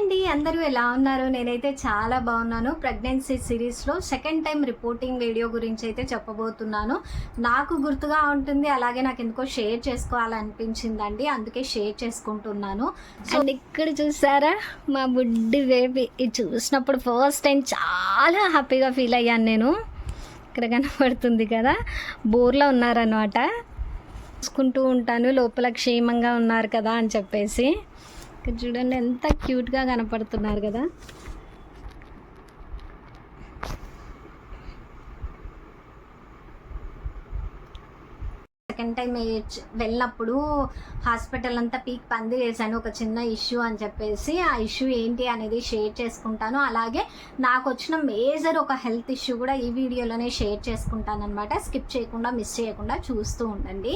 అండి అందరూ ఎలా ఉన్నారు? నేనైతే చాలా బాగున్నాను. ప్రెగ్నెన్సీ సిరీస్లో సెకండ్ టైం రిపోర్టింగ్ వీడియో గురించి అయితే చెప్పబోతున్నాను. నాకు గుర్తుగా ఉంటుంది అలాగే నాకు ఎందుకో షేర్ చేసుకోవాలనిపించిందండి అందుకే షేర్ చేసుకుంటున్నాను. సో ఇక్కడ చూసారా మా బుడ్డి బేబీ. ఇది చూసినప్పుడు ఫస్ట్ టైం చాలా హ్యాపీగా ఫీల్ అయ్యాను నేను. ఇక్కడ కనపడుతుంది కదా బోర్లో ఉన్నారనమాట చూసుకుంటూ ఉంటాను లోపల క్షేమంగా ఉన్నారు కదా అని చెప్పేసి. ఇక్కడ చూడండి ఎంత క్యూట్గా కనపడుతున్నారు కదా. సెకండ్ టైం వెళ్ళినప్పుడు హాస్పిటల్ అంతా పీక్ పంది వేసాను ఒక చిన్న ఇష్యూ అని చెప్పేసి ఆ ఇష్యూ ఏంటి అనేది షేర్ చేసుకుంటాను. అలాగే నాకు వచ్చిన మేజర్ ఒక హెల్త్ ఇష్యూ కూడా ఈ వీడియోలోనే షేర్ చేసుకుంటాను అనమాట స్కిప్ చేయకుండా మిస్ చేయకుండా చూస్తూ ఉండండి.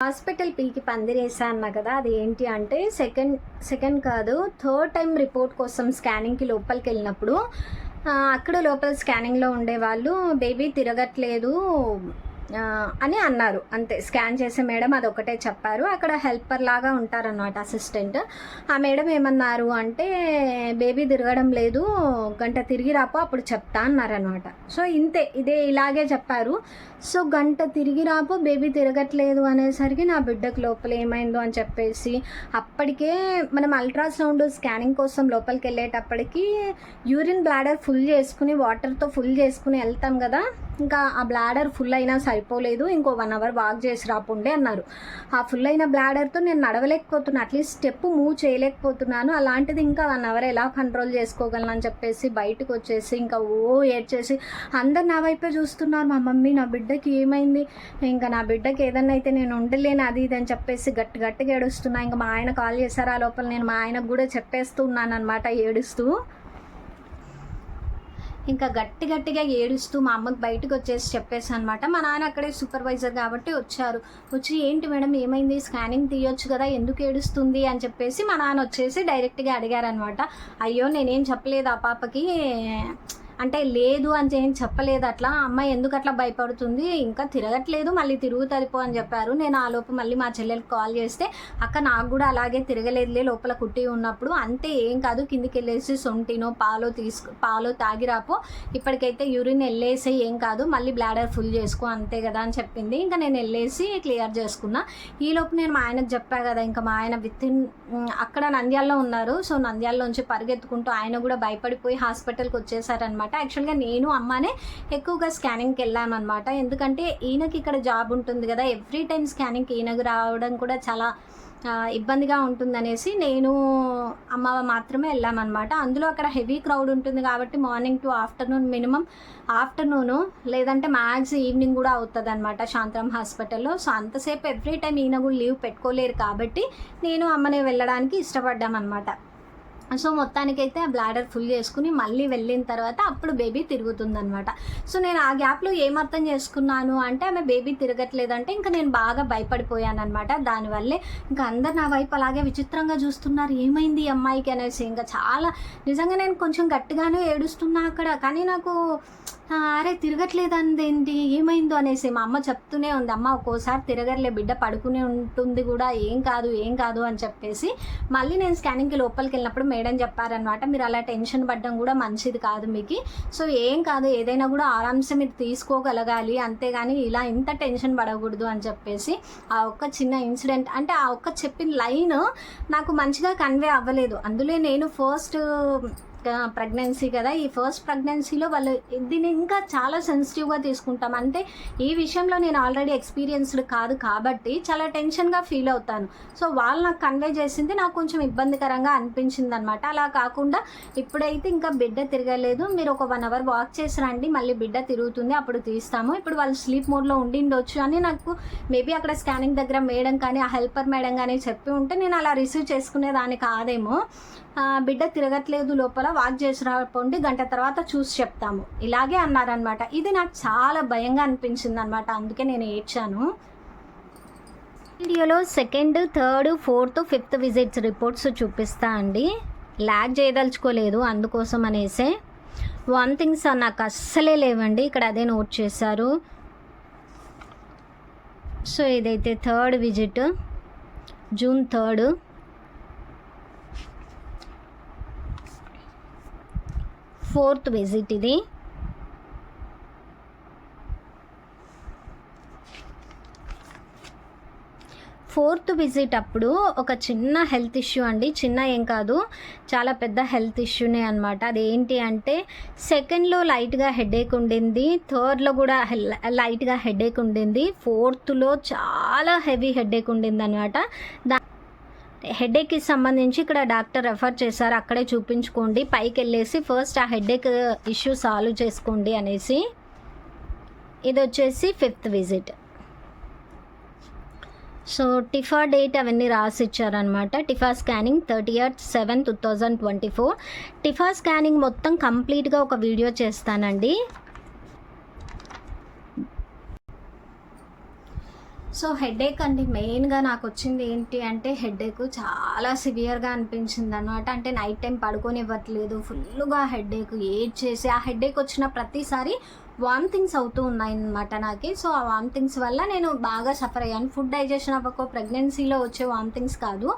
హాస్పిటల్ పిలికి పందిరేసా అన్నా కదా అది ఏంటి అంటే సెకండ్ సెకండ్ కాదు థర్డ్ టైం రిపోర్ట్ కోసం స్కానింగ్కి లోపలికి వెళ్ళినప్పుడు అక్కడ లోపల స్కానింగ్లో ఉండేవాళ్ళు బేబీ తిరగట్లేదు అని అన్నారు. అంతే స్కాన్ చేసే మేడం అది ఒకటే చెప్పారు. అక్కడ హెల్పర్ లాగా ఉంటారన్నమాట అసిస్టెంట్. ఆ మేడం ఏమన్నారు అంటే బేబీ తిరగడం లేదు గంట తిరిగి రాపో అప్పుడు చెప్తా అన్నారనమాట సో ఇంతే ఇదే ఇలాగే చెప్పారు. సో గంట తిరిగి రాపో బేబీ తిరగట్లేదు అనేసరికి నా బిడ్డకు లోపల ఏమైందో అని చెప్పేసి అప్పటికే మనం అల్ట్రాసౌండ్ స్కానింగ్ కోసం లోపలికి వెళ్ళేటప్పటికి యూరిన్ బ్లాడర్ ఫుల్ చేసుకుని వాటర్తో ఫుల్ చేసుకుని వెళ్తాం కదా. ఇంకా ఆ బ్లాడర్ ఫుల్ అయినా సరిపోలేదు ఇంకో వన్ అవర్ వాక్ చేసి రాపుండే అన్నారు. ఆ ఫుల్ అయిన బ్లాడర్తో నేను నడవలేకపోతున్నాను అట్లీస్ట్ స్టెప్ మూవ్ చేయలేకపోతున్నాను. అలాంటిది ఇంకా వన్ అవర్ ఎలా కంట్రోల్ చేసుకోగలను అని చెప్పేసి బయటకు వచ్చేసి ఇంకా ఓ ఏడ్చేసి అందరు నా వైపే చూస్తున్నారు. మా మమ్మీ నా బిడ్డకి ఏమైంది? ఇంకా నా బిడ్డకి ఏదన్నా అయితే నేను ఉండలేను అది ఇది అని చెప్పేసి గట్టి గట్టిగా ఏడుస్తున్నా. ఇంకా మా ఆయన కాల్ చేశారు ఆ లోపల నేను మా ఆయనకు కూడా చెప్పేస్తూ ఉన్నాను అనమాట ఏడుస్తూ. ఇంకా గట్టి గట్టిగా ఏడుస్తూ మా అమ్మకి బయటకు వచ్చేసి చెప్పేసి అనమాట మా నాన్న అక్కడే సూపర్వైజర్ కాబట్టి వచ్చారు. వచ్చి ఏంటి మేడం ఏమైంది? స్కానింగ్ తీయొచ్చు కదా ఎందుకు ఏడుస్తుంది? అని చెప్పేసి మా నాన్న వచ్చేసి డైరెక్ట్గా అడిగారనమాట అయ్యో నేనేం చెప్పలేదు ఆ పాపకి. అంటే లేదు అని ఏం చెప్పలేదు అట్లా. అమ్మాయి ఎందుకు అట్లా భయపడుతుంది? ఇంకా తిరగట్లేదు మళ్ళీ తిరుగుతుంది పో అని చెప్పారు. నేను ఆ లోపు మళ్ళీ మా చెల్లెలకు కాల్ చేస్తే అక్క నాకు కూడా అలాగే తిరగలేదులే లోపల కుట్టి ఉన్నప్పుడు. అంతే ఏం కాదు కిందికి వెళ్ళేసి సొంటినో పాలో తీసుకు పాలో తాగిరాపో ఇప్పటికైతే యూరిన్ వెళ్ళేసి ఏం కాదు. మళ్ళీ బ్లాడర్ ఫుల్ చేసుకో అంతే కదా అని చెప్పింది. ఇంకా నేను వెళ్ళేసి క్లియర్ చేసుకున్నా. ఈ లోపు నేను మా ఆయనకు చెప్పా కదా ఇంకా మా ఆయన విత్ ఇన్ అక్కడ నంద్యాలలో ఉన్నారు. సో నంద్యాలలోంచి పరిగెత్తుకుంటూ ఆయన కూడా భయపడిపోయి హాస్పిటల్కి వచ్చేసారనమాట యాక్చువల్గా నేను అమ్మనే ఎక్కువగా స్కానింగ్కి వెళ్ళామన్నమాట ఎందుకంటే ఈయనకి ఇక్కడ జాబ్ ఉంటుంది కదా ఎవ్రీ టైం స్కానింగ్కి ఈయనకు రావడం కూడా చాలా ఇబ్బందిగా ఉంటుందనేసి నేను అమ్మ మాత్రమే వెళ్ళామన్నమాట అందులో అక్కడ హెవీ క్రౌడ్ ఉంటుంది కాబట్టి morning to afternoon minimum afternoon లేదంటే మ్యాక్స్ ఈవినింగ్ కూడా అవుతుంది అనమాట శాంతరం హాస్పిటల్లో సో అంతసేపు ఎవ్రీ టైం ఈయన కూడా లీవ్ పెట్టుకోలేరు కాబట్టి నేను అమ్మని వెళ్ళడానికి ఇష్టపడ్డామన్నమాట సో మొత్తానికైతే ఆ బ్లాడర్ ఫుల్ చేసుకుని మళ్ళీ వెళ్ళిన తర్వాత అప్పుడు బేబీ తిరుగుతుందనమాట సో నేను ఆ గ్యాప్లో ఏమర్థం చేసుకున్నాను అంటే ఆమె బేబీ తిరగట్లేదంటే ఇంకా నేను బాగా భయపడిపోయాను అనమాట దానివల్లే ఇంకా అందరు నా వైపు అలాగే విచిత్రంగా చూస్తున్నారు. ఏమైంది అమ్మాయికి అనేసి. ఇంకా చాలా నిజంగా నేను కొంచెం గట్టిగానే ఏడుస్తున్నా అక్కడ. కానీ నాకు అరే తిరగట్లేదందేంటి? ఏమైందో అనేసి మా అమ్మ చెప్తూనే ఉంది. అమ్మ ఒక్కోసారి తిరగర్లే బిడ్డ పడుకునే ఉంటుంది కూడా. ఏం కాదు ఏం కాదు అని చెప్పేసి మళ్ళీ నేను స్కానింగ్కి లోపలికి వెళ్ళినప్పుడు మేడం చెప్పారనమాట మీరు అలా టెన్షన్ పడడం కూడా మంచిది కాదు మీకు. సో ఏం కాదు ఏదైనా కూడా ఆరామ్సే మీరు తీసుకోగలగాలి. అంతేగాని ఇలా ఇంత టెన్షన్ పడకూడదు అని చెప్పేసి ఆ ఒక్క చిన్న ఇన్సిడెంట్ అంటే ఆ ఒక్క చెప్పిన లైన్ నాకు మంచిగా కన్వే అవ్వలేదు. అందులో నేను ఫస్ట్ ప్రెగ్నెన్సీ కదా. ఈ ఫస్ట్ ప్రెగ్నెన్సీలో వాళ్ళు దీన్ని ఇంకా చాలా సెన్సిటివ్గా తీసుకుంటాం. అంటే ఈ విషయంలో నేను ఆల్రెడీ ఎక్స్పీరియన్స్డ్ కాదు కాబట్టి చాలా టెన్షన్గా ఫీల్ అవుతాను. సో వాళ్ళు నాకు కన్వే చేసింది నాకు కొంచెం ఇబ్బందికరంగా అనిపించింది అనమాట అలా కాకుండా ఇప్పుడైతే ఇంకా బిడ్డ తిరగలేదు. మీరు ఒక వన్ అవర్ వాక్ చేసి రండి. మళ్ళీ బిడ్డ తిరుగుతుంది. అప్పుడు తీస్తాము. ఇప్పుడు వాళ్ళు స్లీప్ మోడ్లో ఉండిండొచ్చు అని నాకు మేబీ అక్కడ స్కానింగ్ దగ్గర మేడం కానీ ఆ హెల్పర్ మేడం కానీ చెప్పి ఉంటే నేను అలా రిసీవ్ చేసుకునేదాన్ని కాదేమో. బిడ్డ తిరగట్లేదు లోపల వాక్ చేసి రాకండి గంట తర్వాత చూసి చెప్తాము. ఇలాగే అన్నారనమాట ఇది నాకు చాలా భయంగా అనిపించింది అనమాట అందుకే నేను ఏడ్చాను. వీడియోలో second third fourth fifth visits reports చూపిస్తా అండి. ల్యాగ్ చేయదలుచుకోలేదు అందుకోసం అనేసే. వన్ థింగ్స్ నాకు అస్సలే లేవండి. ఇక్కడ అదే నోట్ చేశారు. సో ఇదైతే third visit June third fourth visit ఇది. ఫోర్త్ విజిట్ అప్పుడు ఒక చిన్న హెల్త్ ఇష్యూ అండి. చిన్న ఏం కాదు చాలా పెద్ద హెల్త్ ఇష్యూనే అనమాట అది ఏంటి అంటే సెకండ్లో లైట్గా హెడేక్ ఉండింది థర్డ్లో కూడా లైట్గా హెడేక్ ఉండింది ఫోర్త్లో చాలా హెవీ హెడేక్ ఉండింది అనమాట దా హెడేక్కి సంబంధించి ఇక్కడ డాక్టర్ రెఫర్ చేశారు. అక్కడే చూపించుకోండి. పైకి వెళ్ళేసి ఫస్ట్ ఆ హెడేక్ ఇష్యూ సాల్వ్ చేసుకోండి అనేసి. ఇది వచ్చేసి fifth visit. So TIFFA date అవన్నీ రాసి ఇచ్చారనమాట TIFFA scanning thirty eighth seven two thousand twenty four. TIFFA scanning మొత్తం కంప్లీట్గా ఒక వీడియో చేస్తానండి. సో హెడేక్ అండి మెయిన్గా నాకు వచ్చింది ఏంటి అంటే హెడేక్ చాలా సివియర్గా అనిపించింది అనమాట అంటే నైట్ టైం పడుకొని ఇవ్వట్లేదు ఫుల్గా హెడేక్ ఏడ్ చేసి ఆ హెడేక్ వచ్చిన ప్రతిసారి వామిటింగ్స్ అవుతూ ఉన్నాయి అనమాట నాకు. సో ఆ వామిటింగ్స్ వల్ల నేను బాగా సఫర్ అయ్యాను. ఫుడ్ డైజెషన్ అవ్వక ప్రెగ్నెన్సీలో వచ్చే వామిటింగ్స్ కాదు.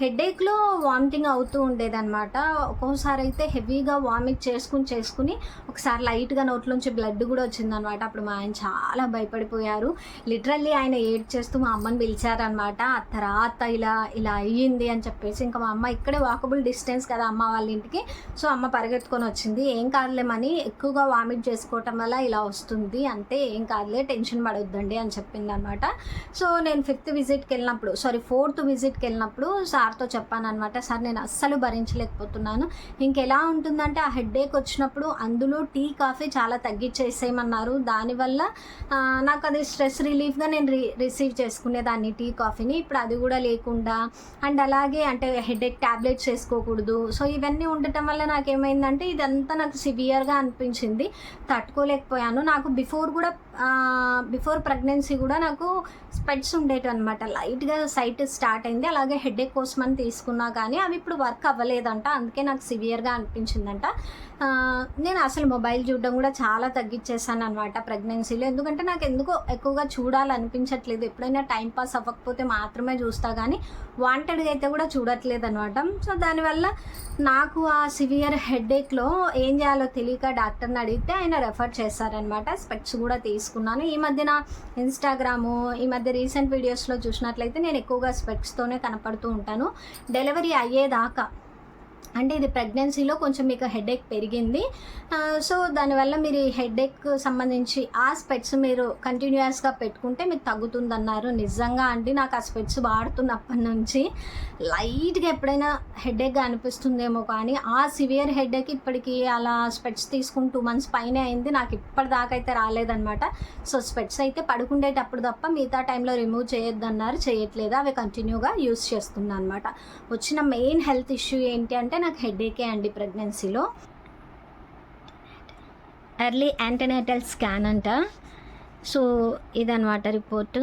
హెడేక్లో వామిటింగ్ అవుతూ ఉండేదన్నమాట. ఒక్కోసారి అయితే హెవీగా వామిట్ చేసుకుని చేసుకుని ఒకసారి లైట్గా నోట్లోంచి బ్లడ్ కూడా వచ్చిందనమాట అప్పుడు మా ఆయన చాలా భయపడిపోయారు. లిటరల్లీ ఆయన ఏడ్ చేస్తూ మా అమ్మని పిలిచారనమాట ఆ తర్వాత ఇలా ఇలా అయ్యింది అని చెప్పేసి ఇంకా మా అమ్మ ఇక్కడే వాకబుల్ డిస్టెన్స్ కదా అమ్మ వాళ్ళ ఇంటికి. సో అమ్మ పరిగెత్తుకొని వచ్చింది. ఏం కాదులేమని ఎక్కువగా వామిట్ చేసుకోవటం వల్ల ఇలా వస్తుంది అంతే ఏం కాదులే టెన్షన్ పడొద్దండి అని చెప్పింది అనమాట సో నేను ఫిఫ్త్ విజిట్కి వెళ్ళినప్పుడు సారీ ఫోర్త్ విజిట్కి వెళ్ళినప్పుడు సార్తో చెప్పాను అనమాట సార్ నేను అస్సలు భరించలేకపోతున్నాను. ఇంకెలా ఉంటుందంటే ఆ హెడేక్ వచ్చినప్పుడు అందులో టీ కాఫీ చాలా తగ్గించేసేయమన్నారు దానివల్ల నాకు అది స్ట్రెస్ రిలీఫ్గా నేను రి రిసీవ్ చేసుకునేదాన్ని టీ కాఫీని. ఇప్పుడు అది కూడా లేకుండా అండ్ అలాగే అంటే హెడేక్ ట్యాబ్లెట్స్ వేసుకోకూడదు సో ఇవన్నీ ఉండటం వల్ల నాకు ఏమైందంటే ఇదంతా నాకు సివియర్గా అనిపించింది. తట్టుకోలేక తట్టుకోలేకపోయాను నాకు బిఫోర్ కూడా బిఫోర్ ప్రెగ్నెన్సీ కూడా నాకు స్పెడ్స్ ఉండేవి అనమాట లైట్గా సైట్ స్టార్ట్ అయింది. అలాగే హెడేక్ కోసం అని తీసుకున్నా కానీ అవి ఇప్పుడు వర్క్ అవ్వలేదంట. అందుకే నాకు సివియర్గా అనిపించిందంట. నేను అసలు మొబైల్ చూడడం కూడా చాలా తగ్గించేసాను అనమాట ప్రెగ్నెన్సీలో ఎందుకంటే నాకు ఎందుకో ఎక్కువగా చూడాలనిపించట్లేదు. ఎప్పుడైనా టైం పాస్ అవ్వకపోతే మాత్రమే చూస్తా కానీ వాంటెడ్గా అయితే కూడా చూడట్లేదు అనమాట సో దానివల్ల నాకు ఆ సివియర్ హెడేక్లో ఏం చేయాలో తెలియక డాక్టర్ని అడిగితే ఆయన రెఫర్ చేశారనమాట. స్పెక్ట్స్ కూడా తీసుకున్నాను. ఈ మధ్యన ఇన్స్టాగ్రాము ఈ మధ్య రీసెంట్ వీడియోస్లో చూసినట్లయితే నేను ఎక్కువగా స్పెక్ట్స్తోనే కనపడుతూ ఉంటాను. డెలివరీ అయ్యేదాకా అంటే ఇది ప్రెగ్నెన్సీలో కొంచెం మీకు హెడేక్ పెరిగింది. సో దానివల్ల మీరు ఈ హెడేక్ సంబంధించి ఆ స్పెట్స్ మీరు కంటిన్యూస్గా పెట్టుకుంటే మీకు తగ్గుతుందన్నారు. నిజంగా అండి నాకు ఆ స్పెట్స్ వాడుతున్నప్పటి నుంచి లైట్గా ఎప్పుడైనా హెడేక్గా అనిపిస్తుందేమో కానీ ఆ సివియర్ హెడేక్ ఇప్పటికి అలా స్పెట్స్ తీసుకుని టూ మంత్స్ పైనే అయింది. నాకు ఇప్పటిదాకా అయితే రాలేదనమాట సో స్పెట్స్ అయితే పడుకుండేటప్పుడు తప్ప మిగతా టైంలో రిమూవ్ చేయొద్దన్నారు. చేయట్లేదు. అవి కంటిన్యూగా యూస్ చేస్తున్నాను అనమాట వచ్చిన మెయిన్ హెల్త్ ఇష్యూ ఏంటి అంటే అంటే నాకు హెడేకే అండి ప్రెగ్నెన్సీలో. ఎర్లీ యాంటీనేటల్ స్కాన్ అంట. సో ఇదనమాట రిపోర్టు.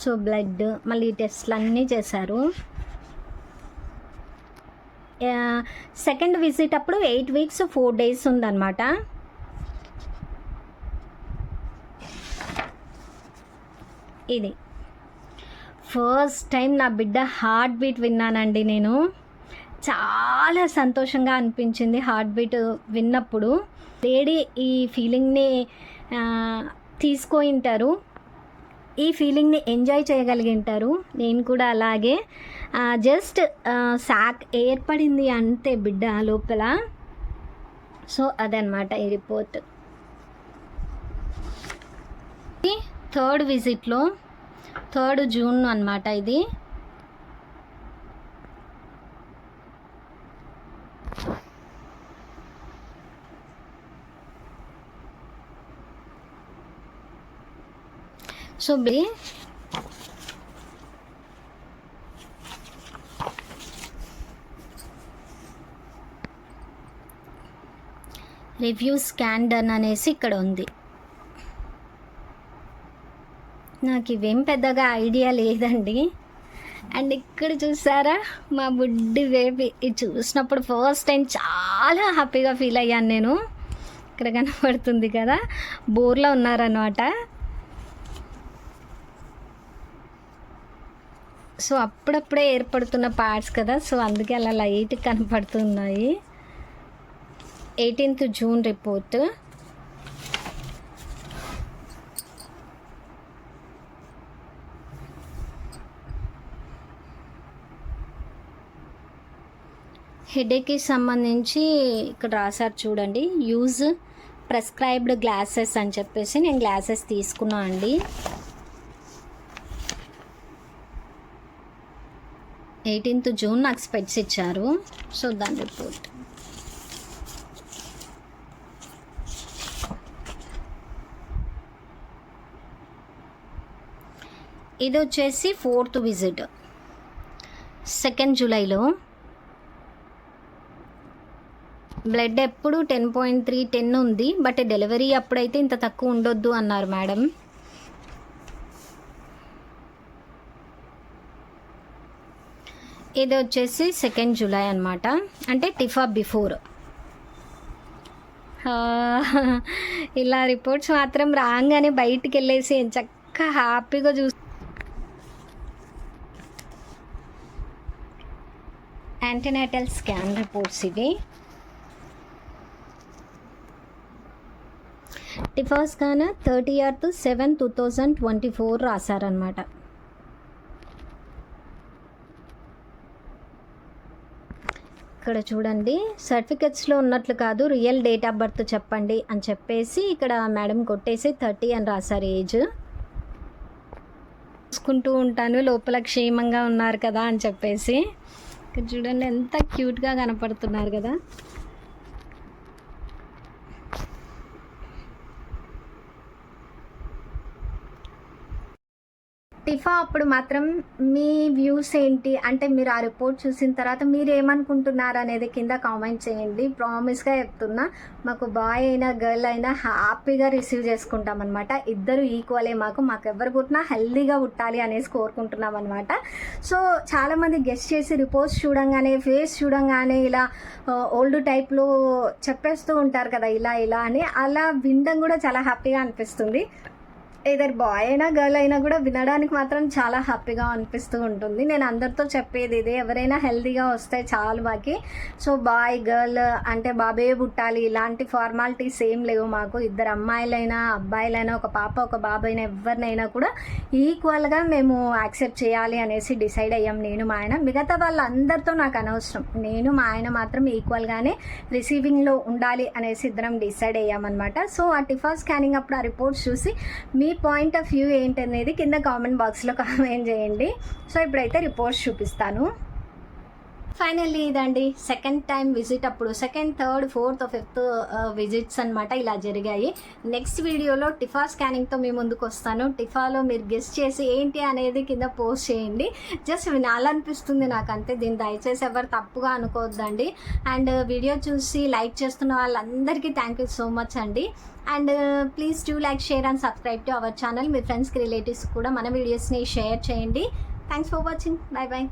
సో బ్లడ్ మళ్ళీ టెస్ట్లు అన్నీ చేశారు. సెకండ్ విజిట్ అప్పుడు ఎయిట్ వీక్స్ ఫోర్ డేస్ ఉందన్నమాట. ఇది. ఫస్ట్ టైం నా బిడ్డ హార్ట్ బీట్ విన్నానండి నేను. చాలా సంతోషంగా అనిపించింది హార్ట్ బీట్ విన్నప్పుడు. లేడీ ఈ ఫీలింగ్ని తీసుకోయింటారు. ఈ ఫీలింగ్ని ఎంజాయ్ చేయగలిగింటారు. నేను కూడా అలాగే. జస్ట్ సాక్ ఏర్పడింది అంతే బిడ్డ లోపల. సో అదనమాట ఈ రిపోర్ట్ థర్డ్ విజిట్లో థర్డ్ జూన్ అనమాట ఇది. సో బి రివ్యూ స్కాండన్ అనేసి ఇక్కడ ఉంది. నాకు ఇవేం పెద్దగా ఐడియా లేదండి. అండ్ ఇక్కడ చూసారా మా బుడ్డి బేబీ. ఇది చూసినప్పుడు ఫస్ట్ టైం చాలా హ్యాపీగా ఫీల్ అయ్యాను నేను. ఇక్కడ కనపడుతుంది కదా బోర్లో ఉన్నారనమాట సో అప్పుడప్పుడే ఏర్పడుతున్న పార్ట్స్ కదా సో అందుకే అలా లైట్ కనపడుతున్నాయి. Eighteenth June report. హెడేక్కి సంబంధించి ఇక్కడ రాశారు చూడండి యూజ్ ప్రెస్క్రైబ్డ్ గ్లాసెస్ అని చెప్పేసి నేను గ్లాసెస్ తీసుకున్నా అండి. ఎయిటీన్త్ జూన్ నాకు స్పెట్స్ ఇచ్చారు. సో దాని రిపోర్ట్. ఇది వచ్చేసి ఫోర్త్ విజిట్. సెకండ్ జూలైలో బ్లడ్ ఎప్పుడు టెన్ పాయింట్ త్రీ టెన్ ఉంది బట్ డెలివరీ అప్పుడైతే ఇంత తక్కువ ఉండొద్దు అన్నారు మేడం. ఇది వచ్చేసి సెకండ్ జూలై అనమాట అంటే టిఫా బిఫోర్. ఇలా రిపోర్ట్స్ మాత్రం రాగానే బయటికి వెళ్ళేసి చక్క హ్యాపీగా చూ యాంటీనాటల్ స్కాన్ రిపోర్ట్స్ ఇవి. టిఫాస్ గాన thirty ఆర్త్ seven two thousand twenty four రాశారనమాట ఇక్కడ చూడండి సర్టిఫికెట్స్లో ఉన్నట్లు కాదు రియల్ డేట్ ఆఫ్ బర్త్ చెప్పండి అని చెప్పేసి ఇక్కడ మేడం కొట్టేసి థర్టీ అని రాశారు ఏజ్. చూసుకుంటూ ఉంటాను లోపల క్షేమంగా ఉన్నారు కదా అని చెప్పేసి. ఇక్కడ చూడండి ఎంత క్యూట్గా కనపడుతున్నారు కదా. టిఫా అప్పుడు మాత్రం మీ వ్యూస్ ఏంటి? అంటే మీరు ఆ రిపోర్ట్ చూసిన తర్వాత మీరు ఏమనుకుంటున్నారు అనేది కింద కామెంట్ చేయండి. ప్రామిస్గా చెప్తున్నా మాకు బాయ్ అయినా గర్ల్ అయినా హ్యాపీగా రిసీవ్ చేసుకుంటాం అనమాట ఇద్దరు ఈక్వలే మాకు. మాకు ఎవరు పుట్టినా హెల్దీగా పుట్టాలి అనేసి కోరుకుంటున్నాం అనమాట సో చాలామంది గెస్ట్ చేసి రిపోర్ట్స్ చూడంగానే ఫేస్ చూడంగానే ఇలా ఓల్డ్ టైప్లో చెప్పేస్తూ ఉంటారు కదా ఇలా ఇలా అని. అలా వినడం కూడా చాలా హ్యాపీగా అనిపిస్తుంది. ఏదర్ బాయ్ అయినా గర్ల్ అయినా కూడా వినడానికి మాత్రం చాలా హ్యాపీగా అనిపిస్తూ ఉంటుంది. నేను అందరితో చెప్పేది ఇది. ఎవరైనా హెల్తీగా వస్తే చాలు మాకి. సో బాయ్ గర్ల్ అంటే బాబే పుట్టాలి. ఇలాంటి ఫార్మాలిటీస్ ఏం లేవు మాకు. ఇద్దరు అమ్మాయిలైనా అబ్బాయిలైనా ఒక పాప ఒక బాబైనా ఎవరినైనా కూడా ఈక్వల్గా మేము యాక్సెప్ట్ చేయాలి అనేసి డిసైడ్ అయ్యాం నేను మా ఆయన. మిగతా వాళ్ళందరితో నాకు అనవసరం. నేను మా ఆయన మాత్రం ఈక్వల్గానే రిసీవింగ్లో ఉండాలి అనేసి ఇద్దరం డిసైడ్ అయ్యామన్నమాట. సో ఆ టిఫా స్కానింగ్ అప్పుడు ఆ రిపోర్ట్స్ చూసి మీ పాయింట్ ఆఫ్ వ్యూ ఏంటనేది కింద కామెంట్ బాక్స్లో కామెంట్ చేయండి. సో ఇప్పుడైతే రిపోర్ట్స్ చూపిస్తాను. ఫైనల్లీ ఇదండి. సెకండ్ టైం విజిట్ అప్పుడు second third fourth fifth visits అనమాట ఇలా జరిగాయి. నెక్స్ట్ వీడియోలో టిఫా స్కానింగ్తో మీ ముందుకు వస్తాను. టిఫాలో మీరు గెస్ట్ చేసి ఏంటి అనేది కింద పోస్ట్ చేయండి. జస్ట్ వినాలనిపిస్తుంది నాకు అంతే దీన్ని దయచేసి ఎవరు తప్పుగా అనుకోవద్దండి. అండ్ వీడియో చూసి లైక్ చేస్తున్న వాళ్ళందరికీ థ్యాంక్ యూ సో మచ్ అండి. And please do like share and subscribe to our channel. మీ ఫ్రెండ్స్కి రిలేటివ్స్ కూడా మన వీడియోస్ని షేర్ చేయండి. Thanks for watching. Bye bye